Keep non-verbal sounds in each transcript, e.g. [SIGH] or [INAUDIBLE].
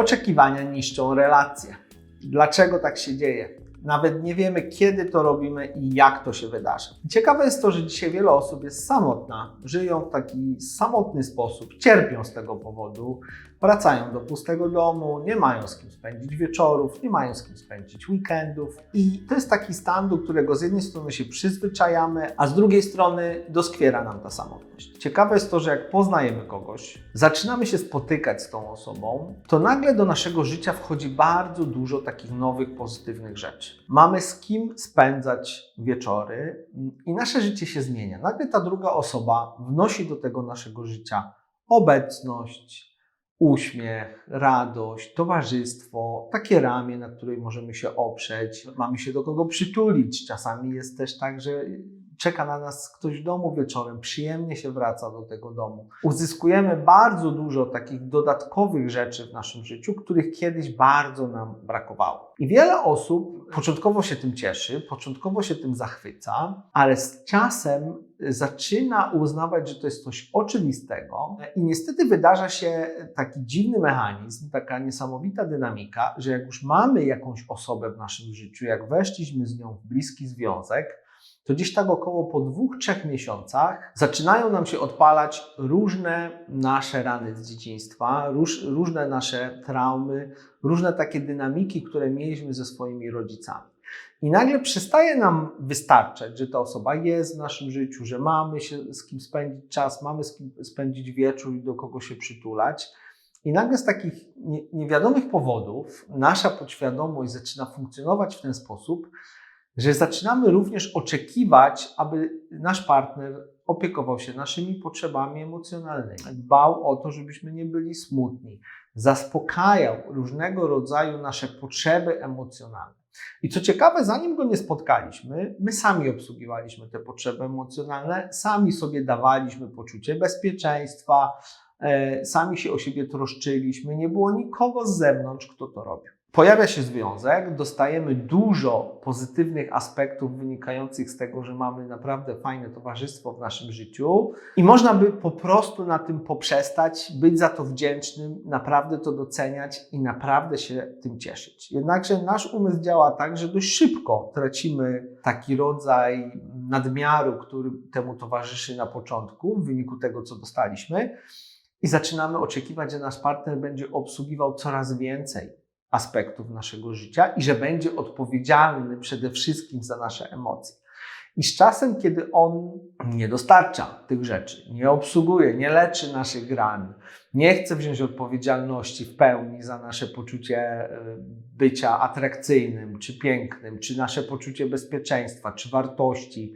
Oczekiwania niszczą relacje. Dlaczego tak się dzieje? Nawet nie wiemy, kiedy to robimy i jak to się wydarzy. Ciekawe jest to, że dzisiaj wiele osób jest samotna, żyją w taki samotny sposób, cierpią z tego powodu, wracają do pustego domu, nie mają z kim spędzić wieczorów, nie mają z kim spędzić weekendów. I to jest taki stan, do którego z jednej strony się przyzwyczajamy, a z drugiej strony doskwiera nam ta samotność. Ciekawe jest to, że jak poznajemy kogoś, zaczynamy się spotykać z tą osobą, to nagle do naszego życia wchodzi bardzo dużo takich nowych, pozytywnych rzeczy. Mamy z kim spędzać wieczory i nasze życie się zmienia. Nagle ta druga osoba wnosi do tego naszego życia obecność, uśmiech, radość, towarzystwo, takie ramię, na której możemy się oprzeć, mamy się do kogo przytulić. Czasami jest też tak, że czeka na nas ktoś w domu wieczorem, przyjemnie się wraca do tego domu. Uzyskujemy bardzo dużo takich dodatkowych rzeczy w naszym życiu, których kiedyś bardzo nam brakowało. I wiele osób początkowo się tym cieszy, początkowo się tym zachwyca, ale z czasem zaczyna uznawać, że to jest coś oczywistego i niestety wydarza się taki dziwny mechanizm, taka niesamowita dynamika, że jak już mamy jakąś osobę w naszym życiu, jak weszliśmy z nią w bliski związek, to gdzieś tak około po dwóch, trzech miesiącach zaczynają nam się odpalać różne nasze rany z dzieciństwa, róż, różne nasze traumy, różne takie dynamiki, które mieliśmy ze swoimi rodzicami. I nagle przestaje nam wystarczać, że ta osoba jest w naszym życiu, że mamy się z kim spędzić czas, mamy z kim spędzić wieczór i do kogo się przytulać. I nagle z takich niewiadomych powodów nasza podświadomość zaczyna funkcjonować w ten sposób, że zaczynamy również oczekiwać, aby nasz partner opiekował się naszymi potrzebami emocjonalnymi, dbał o to, żebyśmy nie byli smutni, zaspokajał różnego rodzaju nasze potrzeby emocjonalne. I co ciekawe, zanim go nie spotkaliśmy, my sami obsługiwaliśmy te potrzeby emocjonalne, sami sobie dawaliśmy poczucie bezpieczeństwa, e, sami się o siebie troszczyliśmy, nie było nikogo z zewnątrz, kto to robił. Pojawia się związek, dostajemy dużo pozytywnych aspektów wynikających z tego, że mamy naprawdę fajne towarzystwo w naszym życiu i można by po prostu na tym poprzestać, być za to wdzięcznym, naprawdę to doceniać i naprawdę się tym cieszyć. Jednakże nasz umysł działa tak, że dość szybko tracimy taki rodzaj nadmiaru, który temu towarzyszy na początku w wyniku tego, co dostaliśmy. I zaczynamy oczekiwać, że nasz partner będzie obsługiwał coraz więcej aspektów naszego życia i że będzie odpowiedzialny przede wszystkim za nasze emocje. I z czasem, kiedy on nie dostarcza tych rzeczy, nie obsługuje, nie leczy naszych ran, nie chce wziąć odpowiedzialności w pełni za nasze poczucie e, bycia atrakcyjnym, czy pięknym, czy nasze poczucie bezpieczeństwa, czy wartości,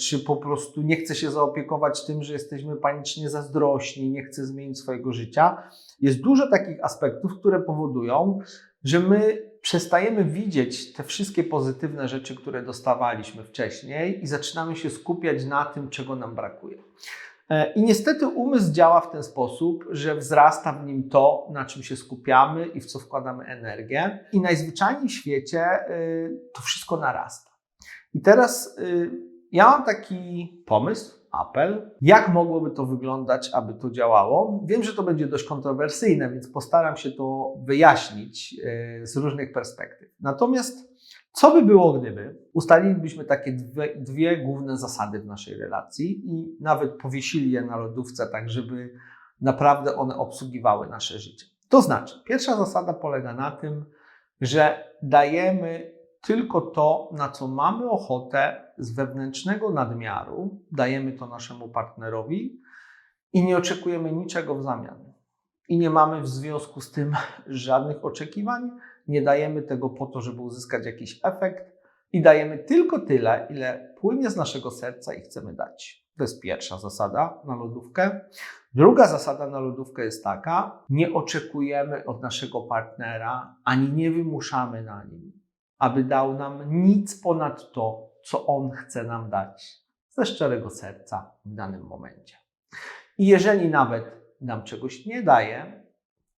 czy po prostu nie chce się zaopiekować tym, że jesteśmy panicznie zazdrośni, nie chce zmienić swojego życia, jest dużo takich aspektów, które powodują, że my przestajemy widzieć te wszystkie pozytywne rzeczy, które dostawaliśmy wcześniej i zaczynamy się skupiać na tym, czego nam brakuje. E, I niestety umysł działa w ten sposób, że wzrasta w nim to, na czym się skupiamy i w co wkładamy energię. I najzwyczajniej w świecie y, to wszystko narasta. I teraz y, ja mam taki pomysł, apel. Jak mogłoby to wyglądać, aby to działało? Wiem, że to będzie dość kontrowersyjne, więc postaram się to wyjaśnić e, z różnych perspektyw. Natomiast co by było, gdyby ustalilibyśmy takie dwie, dwie główne zasady w naszej relacji i nawet powiesili je na lodówce, tak żeby naprawdę one obsługiwały nasze życie? To znaczy, pierwsza zasada polega na tym, że dajemy tylko to, na co mamy ochotę z wewnętrznego nadmiaru, dajemy to naszemu partnerowi i nie oczekujemy niczego w zamian. I nie mamy w związku z tym [LAUGHS] żadnych oczekiwań, nie dajemy tego po to, żeby uzyskać jakiś efekt i dajemy tylko tyle, ile płynie z naszego serca i chcemy dać. To jest pierwsza zasada na lodówkę. Druga zasada na lodówkę jest taka: nie oczekujemy od naszego partnera ani nie wymuszamy na nim aby dał nam nic ponad to, co On chce nam dać ze szczerego serca w danym momencie. I jeżeli nawet nam czegoś nie daje,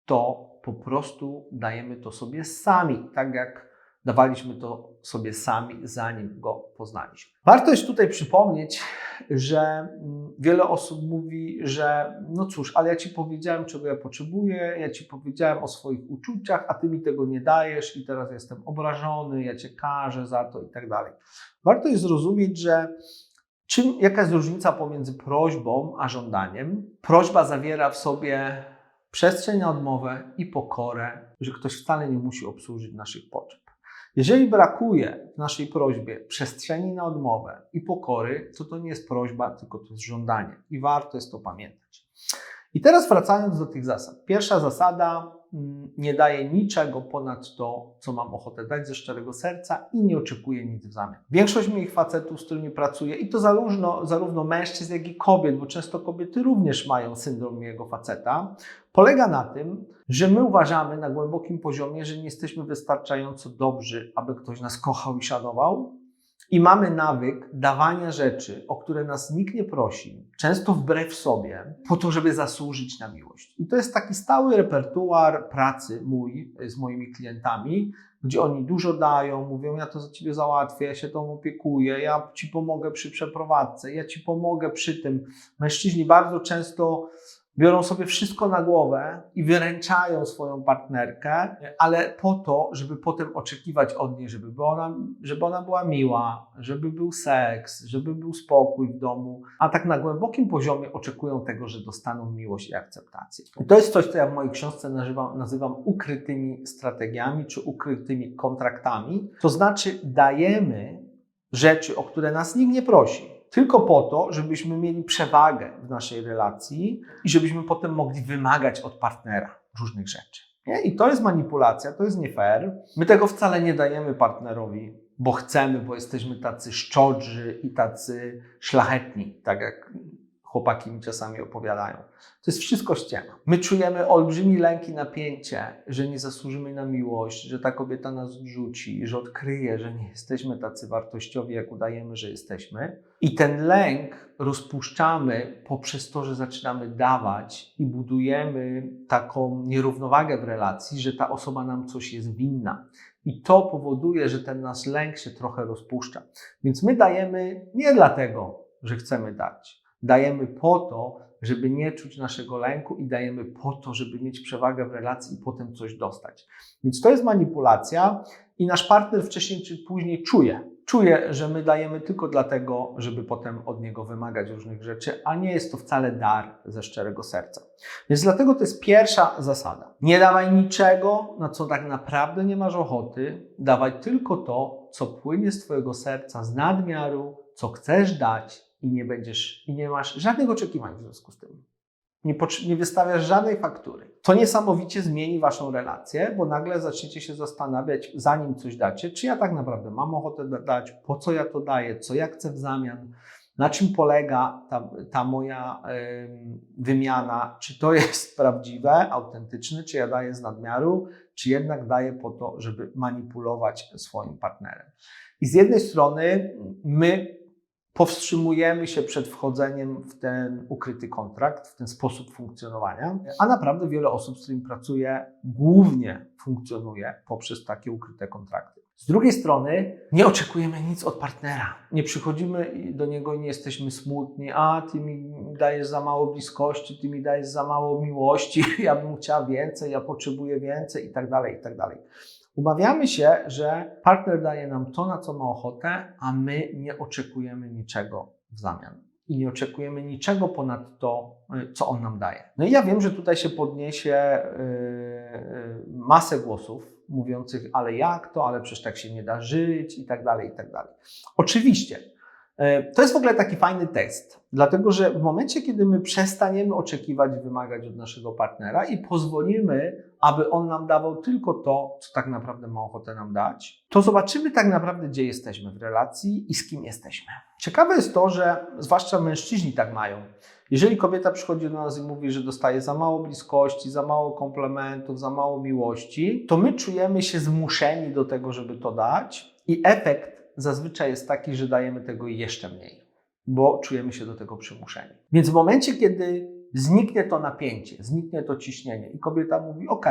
to po prostu dajemy to sobie sami, tak jak Dawaliśmy to sobie sami, zanim go poznaliśmy. Warto jest tutaj przypomnieć, że mm, wiele osób mówi, że no cóż, ale ja ci powiedziałem, czego ja potrzebuję, ja ci powiedziałem o swoich uczuciach, a ty mi tego nie dajesz i teraz jestem obrażony, ja cię karzę za to i tak dalej. Warto jest zrozumieć, że czym, jaka jest różnica pomiędzy prośbą a żądaniem. Prośba zawiera w sobie przestrzeń na odmowę i pokorę, że ktoś wcale nie musi obsłużyć naszych potrzeb. Jeżeli brakuje w naszej prośbie przestrzeni na odmowę i pokory, to to nie jest prośba, tylko to jest żądanie i warto jest to pamiętać. I teraz wracając do tych zasad. Pierwsza zasada nie daje niczego ponad to, co mam ochotę dać ze szczerego serca i nie oczekuję nic w zamian. Większość moich facetów, z którymi pracuję, i to zarówno, zarówno mężczyzn, jak i kobiet, bo często kobiety również mają syndrom mojego faceta, polega na tym, że my uważamy na głębokim poziomie, że nie jesteśmy wystarczająco dobrzy, aby ktoś nas kochał i szanował. I mamy nawyk dawania rzeczy, o które nas nikt nie prosi, często wbrew sobie, po to, żeby zasłużyć na miłość. I to jest taki stały repertuar pracy mój z moimi klientami, gdzie oni dużo dają, mówią: Ja to za ciebie załatwię, ja się tą opiekuję, ja ci pomogę przy przeprowadzce, ja ci pomogę przy tym. Mężczyźni bardzo często biorą sobie wszystko na głowę i wyręczają swoją partnerkę, ale po to, żeby potem oczekiwać od niej, żeby ona, żeby ona była miła, żeby był seks, żeby był spokój w domu, a tak na głębokim poziomie oczekują tego, że dostaną miłość i akceptację. I to jest coś, co ja w mojej książce nazywam, nazywam ukrytymi strategiami czy ukrytymi kontraktami. To znaczy dajemy rzeczy, o które nas nikt nie prosi tylko po to, żebyśmy mieli przewagę w naszej relacji i żebyśmy potem mogli wymagać od partnera różnych rzeczy. Nie? I to jest manipulacja, to jest nie fair. My tego wcale nie dajemy partnerowi, bo chcemy, bo jesteśmy tacy szczodrzy i tacy szlachetni, tak jak chłopaki mi czasami opowiadają. To jest wszystko ściema. My czujemy olbrzymi lęk i napięcie, że nie zasłużymy na miłość, że ta kobieta nas odrzuci, że odkryje, że nie jesteśmy tacy wartościowi, jak udajemy, że jesteśmy. I ten lęk rozpuszczamy poprzez to, że zaczynamy dawać i budujemy taką nierównowagę w relacji, że ta osoba nam coś jest winna. I to powoduje, że ten nasz lęk się trochę rozpuszcza. Więc my dajemy nie dlatego, że chcemy dać Dajemy po to, żeby nie czuć naszego lęku i dajemy po to, żeby mieć przewagę w relacji i potem coś dostać. Więc to jest manipulacja i nasz partner wcześniej czy później czuje. Czuje, że my dajemy tylko dlatego, żeby potem od niego wymagać różnych rzeczy, a nie jest to wcale dar ze szczerego serca. Więc dlatego to jest pierwsza zasada. Nie dawaj niczego, na co tak naprawdę nie masz ochoty. Dawaj tylko to, co płynie z Twojego serca z nadmiaru, co chcesz dać i nie będziesz, i nie masz żadnych oczekiwań w związku z tym. Nie, nie wystawiasz żadnej faktury. To niesamowicie zmieni waszą relację, bo nagle zaczniecie się zastanawiać, zanim coś dacie, czy ja tak naprawdę mam ochotę dać, po co ja to daję, co ja chcę w zamian, na czym polega ta, ta moja wymiana, czy to jest [LAUGHS] prawdziwe, autentyczne, czy ja daję z nadmiaru, czy jednak daję po to, żeby manipulować swoim partnerem. I z jednej strony my powstrzymujemy się przed wchodzeniem w ten ukryty kontrakt, w ten sposób funkcjonowania, a naprawdę wiele osób, z którymi pracuję, głównie funkcjonuje poprzez takie ukryte kontrakty. Z drugiej strony nie oczekujemy nic od partnera. Nie przychodzimy do niego i nie jesteśmy smutni, a ty mi dajesz za mało bliskości, ty mi dajesz za mało miłości, [LAUGHS] ja bym chciała więcej, ja potrzebuję więcej i tak dalej, i tak dalej. Umawiamy się, że partner daje nam to, na co ma ochotę, a my nie oczekujemy niczego w zamian. I nie oczekujemy niczego ponad to, y, co on nam daje. No i ja wiem, że tutaj się podniesie yy, masę głosów mówiących, ale jak to, ale przecież tak się nie da żyć i tak dalej, i tak dalej. Oczywiście, to jest w ogóle taki fajny test, dlatego że w momencie, kiedy my przestaniemy oczekiwać i wymagać od naszego partnera i pozwolimy, aby on nam dawał tylko to, co tak naprawdę ma ochotę nam dać, to zobaczymy tak naprawdę, gdzie jesteśmy w relacji i z kim jesteśmy. Ciekawe jest to, że zwłaszcza mężczyźni tak mają. Jeżeli kobieta przychodzi do nas i mówi, że dostaje za mało bliskości, za mało komplementów, za mało miłości, to my czujemy się zmuszeni do tego, żeby to dać i efekt zazwyczaj jest taki, że dajemy tego jeszcze mniej, bo czujemy się do tego przymuszeni. Więc w momencie, kiedy zniknie to napięcie, zniknie to ciśnienie i kobieta mówi: OK,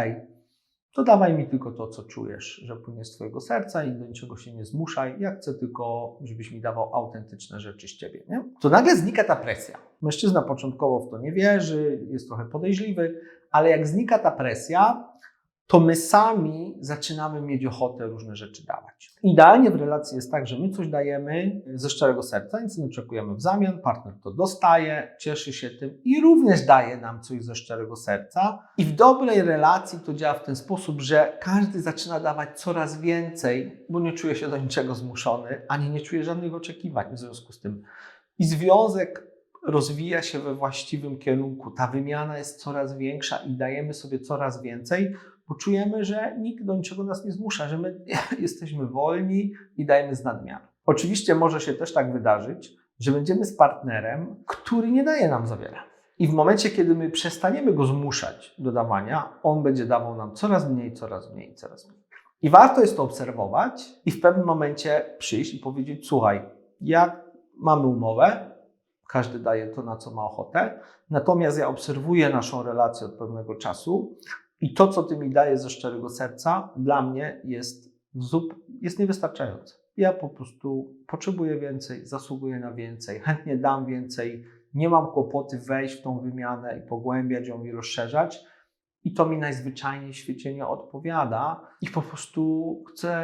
to dawaj mi tylko to, co czujesz, że płynie z Twojego serca i do niczego się nie zmuszaj. Ja chcę tylko, żebyś mi dawał autentyczne rzeczy z Ciebie. Nie? To nagle znika ta presja. Mężczyzna początkowo w to nie wierzy, jest trochę podejrzliwy, ale jak znika ta presja, to my sami zaczynamy mieć ochotę różne rzeczy dawać. Idealnie w relacji jest tak, że my coś dajemy ze szczerego serca, nic nie oczekujemy w zamian, partner to dostaje, cieszy się tym i również daje nam coś ze szczerego serca. I w dobrej relacji to działa w ten sposób, że każdy zaczyna dawać coraz więcej, bo nie czuje się do niczego zmuszony, ani nie czuje żadnych oczekiwań w związku z tym. I związek rozwija się we właściwym kierunku. Ta wymiana jest coraz większa i dajemy sobie coraz więcej, bo czujemy, że nikt do niczego nas nie zmusza, że my [LAUGHS] jesteśmy wolni i dajemy z nadmiaru. Oczywiście może się też tak wydarzyć, że będziemy z partnerem, który nie daje nam za wiele. I w momencie, kiedy my przestaniemy go zmuszać do dawania, on będzie dawał nam coraz mniej, coraz mniej, coraz mniej. I warto jest to obserwować i w pewnym momencie przyjść i powiedzieć: Słuchaj, ja mamy umowę, każdy daje to, na co ma ochotę, natomiast ja obserwuję naszą relację od pewnego czasu i to, co ty mi dajesz ze szczerego serca, dla mnie jest, zup, jest niewystarczające. Ja po prostu potrzebuję więcej, zasługuję na więcej, chętnie dam więcej, nie mam kłopoty wejść w tą wymianę i pogłębiać ją i rozszerzać. I to mi najzwyczajniej w świecie nie odpowiada i po prostu chcę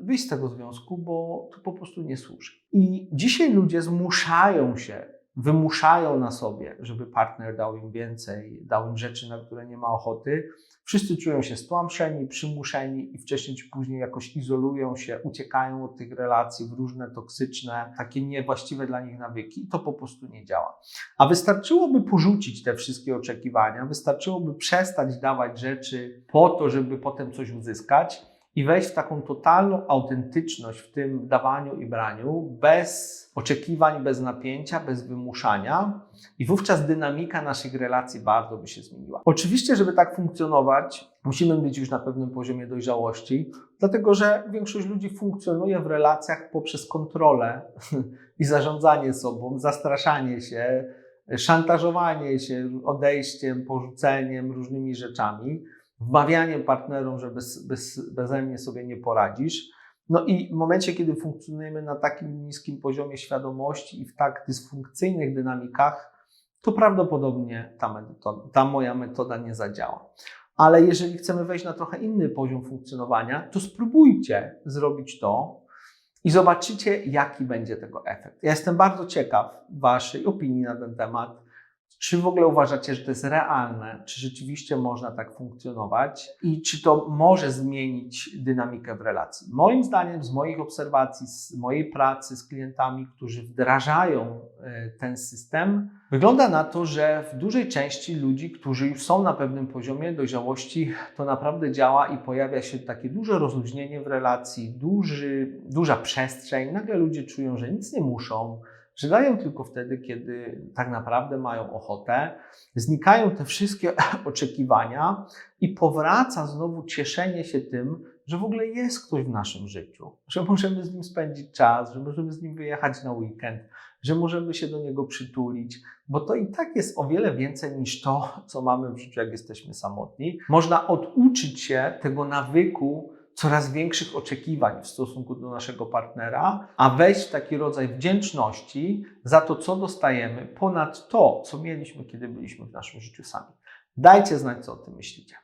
wyjść z tego związku, bo to po prostu nie służy. I dzisiaj ludzie zmuszają się wymuszają na sobie, żeby partner dał im więcej, dał im rzeczy, na które nie ma ochoty. Wszyscy czują się stłamszeni, przymuszeni i wcześniej czy później jakoś izolują się, uciekają od tych relacji w różne toksyczne, takie niewłaściwe dla nich nawyki. I to po prostu nie działa. A wystarczyłoby porzucić te wszystkie oczekiwania, wystarczyłoby przestać dawać rzeczy po to, żeby potem coś uzyskać i wejść w taką totalną autentyczność w tym dawaniu i braniu, bez oczekiwań, bez napięcia, bez wymuszania, i wówczas dynamika naszych relacji bardzo by się zmieniła. Oczywiście, żeby tak funkcjonować, musimy być już na pewnym poziomie dojrzałości, dlatego że większość ludzi funkcjonuje w relacjach poprzez kontrolę [LAUGHS] i zarządzanie sobą, zastraszanie się, szantażowanie się odejściem, porzuceniem, różnymi rzeczami wmawianiem partnerom, że bez, bez, beze mnie sobie nie poradzisz. No i w momencie, kiedy funkcjonujemy na takim niskim poziomie świadomości i w tak dysfunkcyjnych dynamikach, to prawdopodobnie ta, metoda, ta moja metoda nie zadziała. Ale jeżeli chcemy wejść na trochę inny poziom funkcjonowania, to spróbujcie zrobić to i zobaczycie, jaki będzie tego efekt. Ja jestem bardzo ciekaw Waszej opinii na ten temat. Czy w ogóle uważacie, że to jest realne? Czy rzeczywiście można tak funkcjonować? I czy to może zmienić dynamikę w relacji? Moim zdaniem, z moich obserwacji, z mojej pracy z klientami, którzy wdrażają e, ten system, wygląda na to, że w dużej części ludzi, którzy już są na pewnym poziomie dojrzałości, to naprawdę działa i pojawia się takie duże rozluźnienie w relacji, duży, duża przestrzeń. Nagle ludzie czują, że nic nie muszą że dają tylko wtedy, kiedy tak naprawdę mają ochotę. Znikają te wszystkie [LAUGHS] oczekiwania i powraca znowu cieszenie się tym, że w ogóle jest ktoś w naszym życiu, że możemy z nim spędzić czas, że możemy z nim wyjechać na weekend, że możemy się do niego przytulić, bo to i tak jest o wiele więcej niż to, co mamy w życiu, jak jesteśmy samotni. Można oduczyć się tego nawyku coraz większych oczekiwań w stosunku do naszego partnera, a wejść w taki rodzaj wdzięczności za to, co dostajemy, ponad to, co mieliśmy, kiedy byliśmy w naszym życiu sami. Dajcie znać, co o tym myślicie.